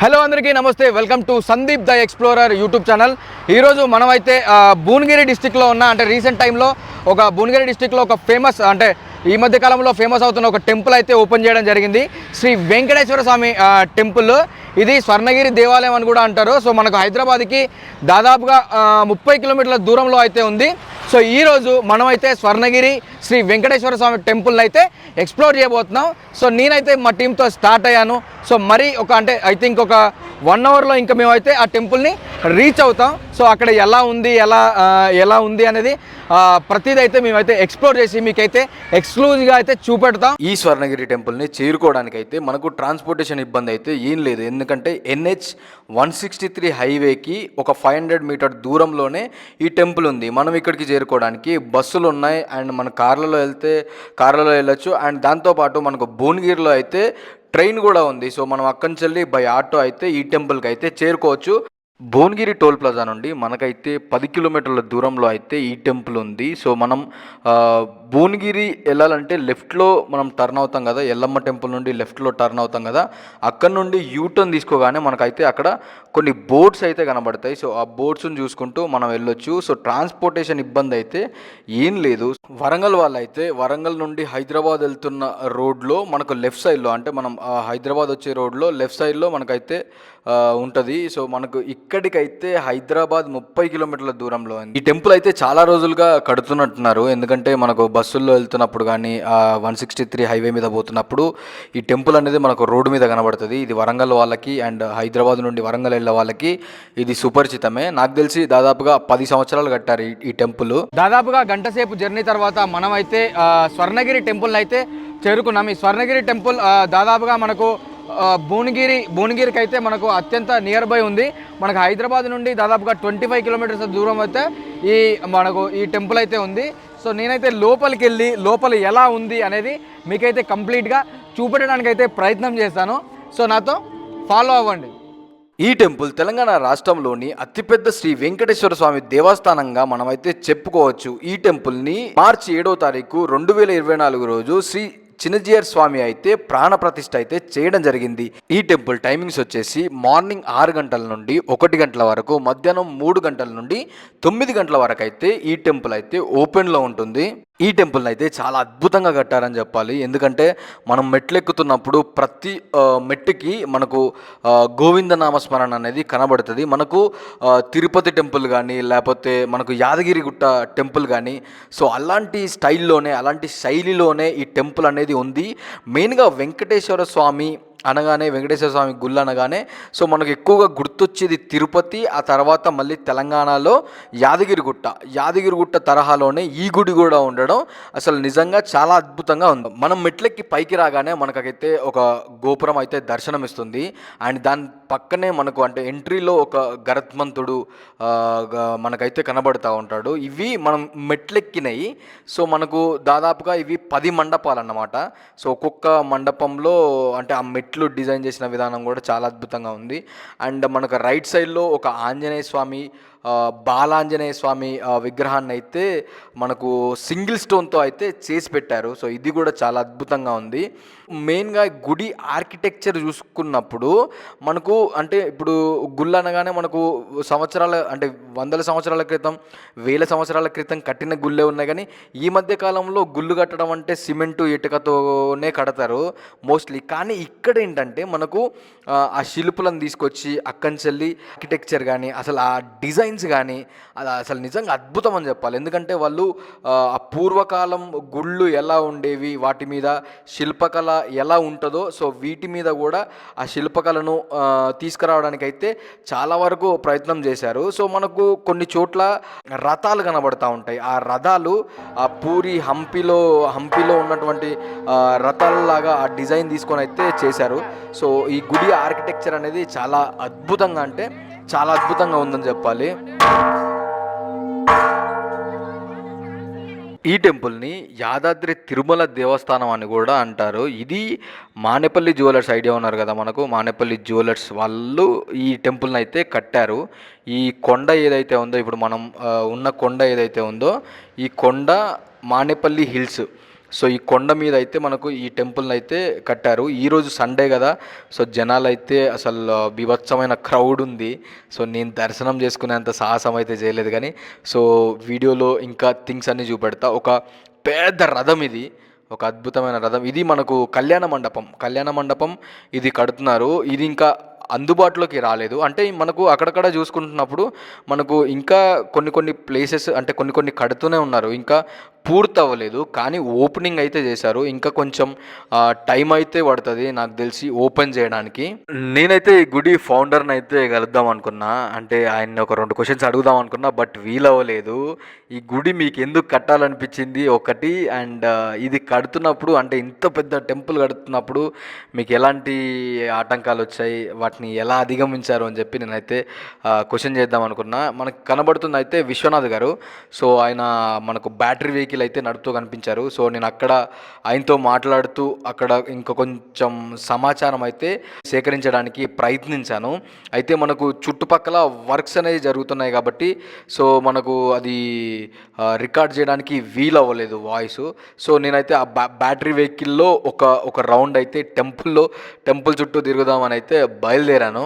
Hello అందరికీ నమస్తే. Welcome to Sandeep the explorer YouTube channel. ఈరోజు మనమైతే భువనగిరి డిస్టిక్లో ఉన్న అంటే రీసెంట్ టైంలో ఒక భువనగిరి డిస్టిక్లో ఒక ఫేమస్ అంటే ఈ మధ్య కాలంలో ఫేమస్ అవుతున్న ఒక టెంపుల్ అయితే ఓపెన్ చేయడం జరిగింది. శ్రీ వెంకటేశ్వర స్వామి టెంపుల్. ఇది స్వర్ణగిరి దేవాలయం అని కూడా అంటారు. సో మనకు హైదరాబాద్కి దాదాపుగా ముప్పై కిలోమీటర్ల దూరంలో అయితే ఉంది. సో ఈరోజు మనమైతే స్వర్ణగిరి శ్రీ వెంకటేశ్వర స్వామి టెంపుల్ని అయితే ఎక్స్ప్లోర్ చేయబోతున్నాం. సో నేనైతే మా టీంతో స్టార్ట్ అయ్యాను. సో మరి ఒక అంటే ఐ థింక్ ఒక వన్ అవర్లో ఇంకా మేమైతే ఆ టెంపుల్ని రీచ్ అవుతాం. సో అక్కడ ఎలా ఉంది ఎలా ఎలా ఉంది అనేది ప్రతిదైతే మేమైతే ఎక్స్ప్లోర్ చేసి మీకైతే ఎక్స్క్లూజివ్గా అయితే చూపెడతాం. ఈ స్వర్ణగిరి టెంపుల్ని చేరుకోవడానికి అయితే మనకు ట్రాన్స్పోర్టేషన్ ఇబ్బంది అయితే ఏం లేదు. ఎందుకంటే ఎన్హెచ్ వన్ సిక్స్టీ త్రీ హైవేకి ఒక ఫైవ్ హండ్రెడ్ మీటర్ దూరంలోనే ఈ టెంపుల్ ఉంది. మనం ఇక్కడికి చేరుకోవడానికి బస్సులు ఉన్నాయి అండ్ మన కార్లలో వెళ్తే కార్లలో వెళ్ళొచ్చు. అండ్ దాంతోపాటు మనకు భువనగిరిలో అయితే ట్రైన్ కూడా ఉంది. సో మనం అక్కడి నుంచి వెళ్ళి బై ఆటో అయితే ఈ టెంపుల్కి అయితే చేరుకోవచ్చు. భువనగిరి టోల్ ప్లాజా నుండి మనకైతే పది కిలోమీటర్ల దూరంలో అయితే ఈ టెంపుల్ ఉంది. సో మనం భువనగిరి వెళ్ళాలంటే లెఫ్ట్లో మనం టర్న్ అవుతాం కదా ఎల్లమ్మ టెంపుల్ నుండి లెఫ్ట్లో టర్న్ అవుతాం కదా అక్కడ నుండి యూటర్న్ తీసుకోగానే మనకైతే అక్కడ కొన్ని బోట్స్ అయితే కనబడతాయి. సో ఆ బోట్స్ని చూసుకుంటూ మనం వెళ్ళొచ్చు. సో ట్రాన్స్పోర్టేషన్ ఇబ్బంది అయితే ఏం లేదు. వరంగల్ వాళ్ళు అయితే వరంగల్ నుండి హైదరాబాద్ వెళ్తున్న రోడ్లో మనకు లెఫ్ట్ సైడ్లో అంటే మనం ఆ, హైదరాబాద్ వచ్చే రోడ్లో లెఫ్ట్ సైడ్లో మనకైతే ఉంటుంది. సో మనకు ఇక్కడికైతే హైదరాబాద్ ముప్పై కిలోమీటర్ల దూరంలో ఉంది. ఈ టెంపుల్ అయితే చాలా రోజులుగా కడుతున్నట్టున్నారు. ఎందుకంటే మనకు బస్సుల్లో వెళ్తున్నప్పుడు కానీ వన్ సిక్స్టీ త్రీ హైవే మీద పోతున్నప్పుడు ఈ టెంపుల్ అనేది మనకు రోడ్డు మీద కనబడుతుంది. ఇది వరంగల్ వాళ్ళకి అండ్ హైదరాబాద్ నుండి వరంగల్ వెళ్ళే వాళ్ళకి ఇది సుపరిచితమే. నాకు తెలిసి దాదాపుగా పది సంవత్సరాలు కట్టారు ఈ- టెంపుల్. దాదాపుగా గంట సేపు జర్నీ తర్వాత మనమైతే అయితే స్వర్ణగిరి టెంపుల్ అయితే చేరుకున్నాం. ఈ స్వర్ణగిరి టెంపుల్ దాదాపుగా మనకు భువనగిరి భువనగిరికి అయితే మనకు అత్యంత నియర్ బై ఉంది. మనకు హైదరాబాద్ నుండి దాదాపుగా ట్వంటీ ఫైవ్ కిలోమీటర్స్ దూరం అయితే ఈ మనకు ఈ టెంపుల్ అయితే ఉంది. సో నేనైతే లోపలికి వెళ్ళి లోపల ఎలా ఉంది అనేది మీకైతే కంప్లీట్గా చూపెట్టడానికి అయితే ప్రయత్నం చేస్తాను. సో నాతో ఫాలో అవ్వండి. ఈ టెంపుల్ తెలంగాణ రాష్ట్రంలోని అతిపెద్ద శ్రీ వెంకటేశ్వర స్వామి దేవస్థానంగా మనమైతే చెప్పుకోవచ్చు. ఈ టెంపుల్ని మార్చి ఏడో తారీఖు రెండు వేల ఇరవై నాలుగు రోజు శ్రీ చిన్నజీయర్ స్వామి అయితే ప్రాణప్రతిష్ఠ అయితే చేయడం జరిగింది. ఈ టెంపుల్ టైమింగ్స్ వచ్చేసి మార్నింగ్ ఆరు గంటల నుండి ఒకటి గంటల వరకు మధ్యాహ్నం మూడు గంటల నుండి తొమ్మిది గంటల వరకు అయితే ఈ టెంపుల్ అయితే ఓపెన్లో ఉంటుంది. ఈ టెంపుల్ని అయితే చాలా అద్భుతంగా కట్టారని చెప్పాలి. ఎందుకంటే మనం మెట్లెక్కుతున్నప్పుడు ప్రతి మెట్టుకి మనకు గోవింద నామస్మరణ అనేది కనబడుతుంది. మనకు తిరుపతి టెంపుల్ కానీ లేకపోతే మనకు యాదగిరిగుట్ట టెంపుల్ కానీ సో అలాంటి స్టైల్లోనే అలాంటి శైలిలోనే ఈ టెంపుల్ అనేది ఉంది. మెయిన్గా వెంకటేశ్వర స్వామి అనగానే వెంకటేశ్వర స్వామి గుళ్ళు అనగానే సో మనకు ఎక్కువగా గుర్తొచ్చేది తిరుపతి ఆ తర్వాత మళ్ళీ తెలంగాణలో యాదగిరిగుట్ట. యాదగిరిగుట్ట తరహాలోనే ఈ గుడి కూడా ఉండడం అసలు నిజంగా చాలా అద్భుతంగా ఉంది. మనం మెట్లెక్కి పైకి రాగానే మనకైతే ఒక గోపురం అయితే దర్శనం ఇస్తుంది అండ్ దాని పక్కనే మనకు అంటే ఎంట్రీలో ఒక గరత్మంతుడు మనకైతే కనబడుతూ ఉంటాడు. ఇవి మనం మెట్లెక్కినాయి. సో మనకు దాదాపుగా ఇవి పది మండపాలు అన్నమాట సో ఒక్కొక్క మండపంలో అంటే ఆ మెట్లు డిజైన్ చేసిన విధానం కూడా చాలా అద్భుతంగా ఉంది. అండ్ మనకు రైట్ సైడ్లో ఒక ఆంజనేయ స్వామి బాలాంజనేయ స్వామి విగ్రహాన్ని అయితే మనకు సింగిల్ స్టోన్తో అయితే చేసి పెట్టారు. సో ఇది కూడా చాలా అద్భుతంగా ఉంది. మెయిన్గా గుడి ఆర్కిటెక్చర్ చూసుకున్నప్పుడు మనకు అంటే ఇప్పుడు గుళ్ళు అనగానే మనకు సంవత్సరాల అంటే వందల సంవత్సరాల క్రితం వేల సంవత్సరాల క్రితం కట్టిన గుళ్ళే ఉన్నాయి. కానీ ఈ మధ్య కాలంలో గుళ్ళు కట్టడం అంటే సిమెంటు ఇటుకతోనే కడతారు మోస్ట్లీ. కానీ ఇక్కడ ఏంటంటే మనకు ఆ, శిల్పులను తీసుకొచ్చి అక్కడి నుంచి వెళ్ళి ఆర్కిటెక్చర్ కానీ అసలు ఆ డిజైన్ ఎక్స్పీరియన్స్ కానీ అది అసలు నిజంగా అద్భుతం అని చెప్పాలి. ఎందుకంటే వాళ్ళు ఆ, పూర్వకాలం గుళ్ళు ఎలా ఉండేవి వాటి మీద శిల్పకళ ఎలా ఉంటుందో సో వీటి మీద కూడా ఆ శిల్పకళను తీసుకురావడానికైతే తీసుకురావడానికి అయితే చాలా వరకు ప్రయత్నం చేశారు. సో మనకు కొన్ని చోట్ల రథాలు కనబడతా ఉంటాయి. ఆ రథాలు ఆ పూరి హంపిలో హంపిలో ఉన్నటువంటి రథాలలాగా ఆ డిజైన్ తీసుకొని అయితే చేశారు. సో ఈ గుడి ఆర్కిటెక్చర్ అనేది చాలా అద్భుతంగా అంటే చాలా అద్భుతంగా ఉందని చెప్పాలి. ఈ టెంపుల్ని యాదాద్రి తిరుమల దేవస్థానం అని కూడా అంటారు. ఇది మానేపల్లి జ్యువెలర్స్ ఐడియా ఉన్నారు కదా మనకు. మానేపల్లి జ్యువెలర్స్ వాళ్ళు ఈ టెంపుల్ని అయితే కట్టారు. ఈ కొండ ఏదైతే ఉందో ఇప్పుడు మనం ఉన్న కొండ ఏదైతే ఉందో ఈ కొండ మానేపల్లి హిల్స్. సో ఈ కొండ మీద అయితే మనకు ఈ టెంపుల్ని అయితే కట్టారు. ఈరోజు సండే కదా సో జనాలు అయితే అసలు బీభత్సమైన క్రౌడ్ ఉంది. సో నేను దర్శనం చేసుకునేంత సాహసం అయితే చేయలేదు కానీ సో వీడియోలో ఇంకా థింగ్స్ అన్నీ చూపెడతా. ఒక పెద్ద రథం ఇది ఒక అద్భుతమైన రథం. ఇది మనకు కళ్యాణ మండపం కళ్యాణ మండపం ఇది కడుతున్నారు. ఇది ఇంకా అందుబాటులోకి రాలేదు. అంటే మనకు అక్కడక్కడ చూసుకుంటున్నప్పుడు మనకు ఇంకా కొన్ని కొన్ని ప్లేసెస్ అంటే కొన్ని కొన్ని కడుతూనే ఉన్నారు. ఇంకా పూర్తి అవ్వలేదు కానీ ఓపెనింగ్ అయితే చేశారు. ఇంకా కొంచెం టైం అయితే పడుతుంది నాకు తెలిసి ఓపెన్ చేయడానికి. నేనైతే ఈ గుడి ఫౌండర్ని అయితే కలుద్దాం అనుకున్నా. అంటే ఆయన ఒక రెండు క్వశ్చన్స్ అడుగుదాం అనుకున్నా బట్ వీలవ్వలేదు. ఈ గుడి మీకు ఎందుకు కట్టాలనిపించింది ఒకటి అండ్ ఇది కడుతున్నప్పుడు అంటే ఇంత పెద్ద టెంపుల్ కడుతున్నప్పుడు మీకు ఎలాంటి ఆటంకాలు వచ్చాయి? వాటిని ఎలా అధిగమించారు అని చెప్పి నేనైతే క్వశ్చన్ చేద్దాం అనుకున్నా. మనకు కనబడుతుంది అయితే విశ్వనాథ్ గారు. సో ఆయన మనకు బ్యాటరీ వెహికల్ అయితే నడుపుతూ కనిపించారు. సో నేను అక్కడ ఆయనతో మాట్లాడుతూ అక్కడ ఇంకా కొంచెం సమాచారం అయితే సేకరించడానికి ప్రయత్నించాను. అయితే మనకు చుట్టుపక్కల వర్క్స్ అనేవి జరుగుతున్నాయి కాబట్టి సో మనకు అది రికార్డ్ చేయడానికి వీలు అవ్వలేదు వాయిస్. సో నేనైతే ఆ బ్యా బ్యాటరీ వెహికల్లో ఒక ఒక రౌండ్ అయితే టెంపుల్లో టెంపుల్ చుట్టూ తిరుగుదామని అయితే బయలుదేరాను.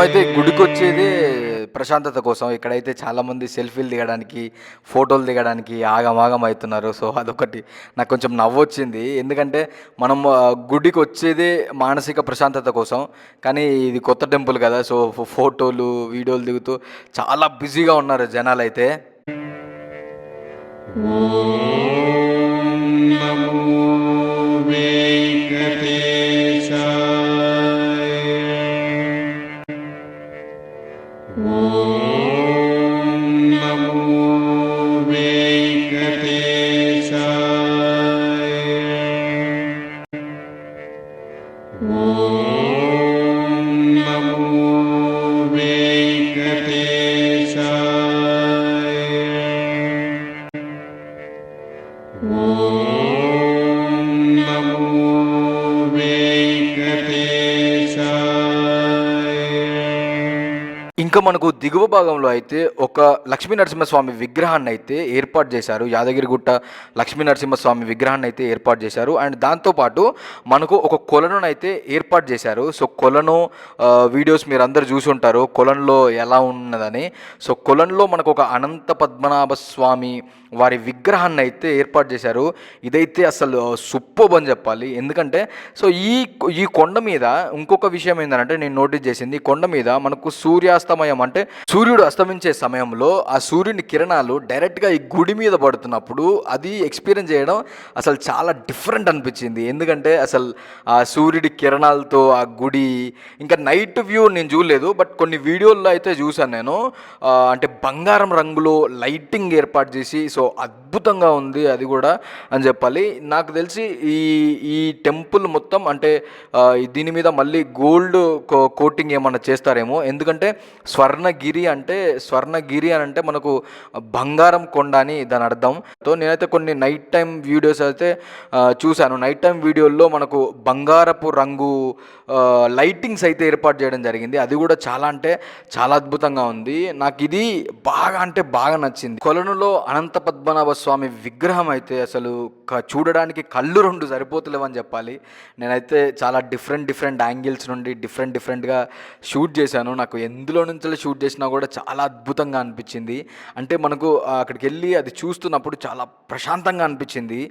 మనమైతే గుడికి వచ్చేది ప్రశాంతత కోసం ఇక్కడైతే చాలామంది సెల్ఫీలు దిగడానికి ఫోటోలు దిగడానికి ఆగమాగం అవుతున్నారు. సో అదొకటి నాకు కొంచెం నవ్వొచ్చింది. ఎందుకంటే మనం గుడికి వచ్చేదే మానసిక ప్రశాంతత కోసం. కానీ ఇది కొత్త టెంపుల్ కదా సో ఫోటోలు వీడియోలు దిగుతూ చాలా బిజీగా ఉన్నారు జనాలు అయితే ఇంకా మనకు దిగువ భాగంలో అయితే ఒక లక్ష్మీ నరసింహస్వామి విగ్రహాన్ని అయితే ఏర్పాటు చేశారు. యాదగిరిగుట్ట లక్ష్మీ నరసింహస్వామి విగ్రహాన్ని అయితే ఏర్పాటు చేశారు. అండ్ దాంతోపాటు మనకు ఒక కొలను అయితే ఏర్పాటు చేశారు. సో కొలను వీడియోస్ మీరు అందరు చూసి ఉంటారు కొలంలో ఎలా ఉన్నదని. సో కొలంలో మనకు ఒక అనంత పద్మనాభ స్వామి వారి విగ్రహాన్ని అయితే ఏర్పాటు చేశారు. ఇదైతే అసలు సూపర్ అని చెప్పాలి. ఎందుకంటే సో ఈ ఈ కొండ మీద ఇంకొక విషయం ఏంటంటే నేను నోటీస్ చేసింది ఈ కొండ మీద మనకు సూర్యాస్తమయం అంటే సూర్యుడు అస్తమించే సమయంలో ఆ సూర్యుని కిరణాలు డైరెక్ట్గా ఈ గుడి మీద పడుతున్నప్పుడు అది ఎక్స్పీరియన్స్ చేయడం అసలు చాలా డిఫరెంట్ అనిపించింది. ఎందుకంటే అసలు ఆ సూర్యుడి కిరణాలతో ఆ గుడి ఇంకా నైట్ వ్యూ నేను చూడలేదు బట్ కొన్ని వీడియోల్లో అయితే చూశాను నేను. అంటే బంగారం రంగులో లైటింగ్ ఏర్పాటు చేసి సో అద్భుతంగా ఉంది అది కూడా అని చెప్పాలి. నాకు తెలిసి ఈ ఈ టెంపుల్ మొత్తం అంటే దీని మీద మళ్ళీ గోల్డ్ కోటింగ్ ఏమన్నా చేస్తారేమో. ఎందుకంటే స్వర్ణగిరి అంటే స్వర్ణగిరి అని అంటే మనకు బంగారం కొండ అని దాని అర్థం. సో నేనైతే కొన్ని నైట్ టైం వీడియోస్ అయితే చూశాను. నైట్ టైం వీడియోల్లో మనకు బంగారపు రంగు లైటింగ్స్ అయితే ఏర్పాటు చేయడం జరిగింది. అది కూడా చాలా అంటే చాలా అద్భుతంగా ఉంది. నాకు ఇది బాగా అంటే బాగా నచ్చింది. కొలనులో అనంతప పద్మనాభ స్వామి విగ్రహం అయితే అసలు క- చూడడానికి కళ్ళు రెండు సరిపోతలేవని చెప్పాలి. నేనైతే చాలా డిఫరెంట్ డిఫరెంట్ యాంగిల్స్ నుండి డిఫరెంట్ డిఫరెంట్గా షూట్ చేశాను. నాకు ఎందులో నుంచి షూట్ చేసినా కూడా చాలా అద్భుతంగా అనిపించింది. అంటే మనకు అక్కడికి వెళ్ళి అది చూస్తున్నప్పుడు చాలా ప్రశాంతంగా అనిపించింది.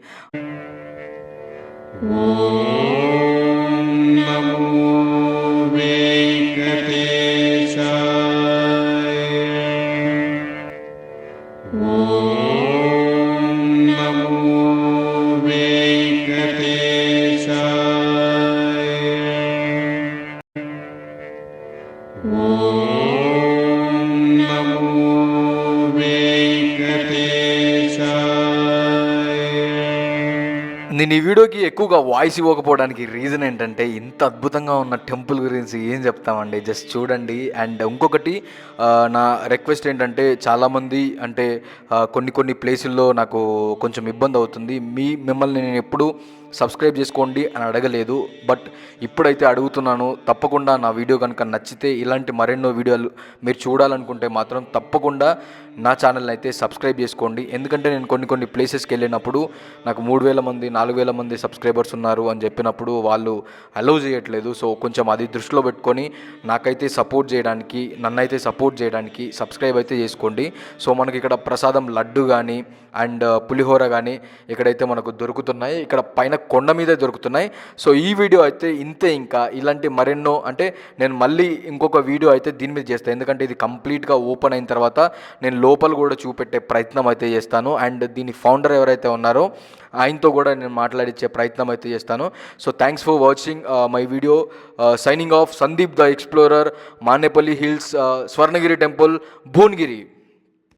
నేను ఈ వీడియోకి ఎక్కువగా వాయిస్ ఇవ్వకపోవడానికి రీజన్ ఏంటంటే ఇంత అద్భుతంగా ఉన్న టెంపుల్ గురించి ఏం చెప్తామండి? జస్ట్ చూడండి. అండ్ ఇంకొకటి నా రిక్వెస్ట్ ఏంటంటే చాలామంది అంటే కొన్ని కొన్ని ప్లేసుల్లో నాకు కొంచెం ఇబ్బంది అవుతుంది. మీ మిమ్మల్ని నేను ఎప్పుడు సబ్స్క్రైబ్ చేసుకోండి అని అడగలేదు బట్ ఇప్పుడైతే అడుగుతున్నాను తప్పకుండా నా వీడియో కనుక నచ్చితే ఇలాంటి మరెన్నో వీడియోలు మీరు చూడాలనుకుంటే మాత్రం తప్పకుండా నా ఛానల్ని అయితే సబ్స్క్రైబ్ చేసుకోండి. ఎందుకంటే నేను కొన్ని కొన్ని ప్లేసెస్కి వెళ్ళినప్పుడు నాకు మూడు వేల మంది నాలుగు వేల మంది సబ్స్క్రైబర్స్ ఉన్నారు అని చెప్పినప్పుడు వాళ్ళు అలౌ చేయట్లేదు. సో కొంచెం అది దృష్టిలో పెట్టుకొని నాకైతే సపోర్ట్ చేయడానికి నన్నైతే సపోర్ట్ చేయడానికి సబ్స్క్రైబ్ అయితే చేసుకోండి. సో మనకి ఇక్కడ ప్రసాదం లడ్డు కానీ అండ్ పులిహోర కానీ ఇక్కడైతే మనకు దొరుకుతున్నాయి ఇక్కడ పైన కొండ మీదే దొరుకుతున్నాయి. సో ఈ వీడియో అయితే ఇంతే ఇంకా. ఇలాంటి మరెన్నో అంటే నేను మళ్ళీ ఇంకొక వీడియో అయితే దీని మీద చేస్తాను ఎందుకంటే ఇది కంప్లీట్గా ఓపెన్ అయిన తర్వాత నేను లోపల కూడా చూపెట్టే ప్రయత్నం అయితే చేస్తాను. అండ్ దీని ఫౌండర్ ఎవరైతే ఉన్నారో ఆయనతో కూడా నేను మాట్లాడిచ్చే ప్రయత్నం అయితే చేస్తాను. So thanks for watching my video signing off Sandeep the explorer Manepalli hills Swarnagiri temple Bhuvanagiri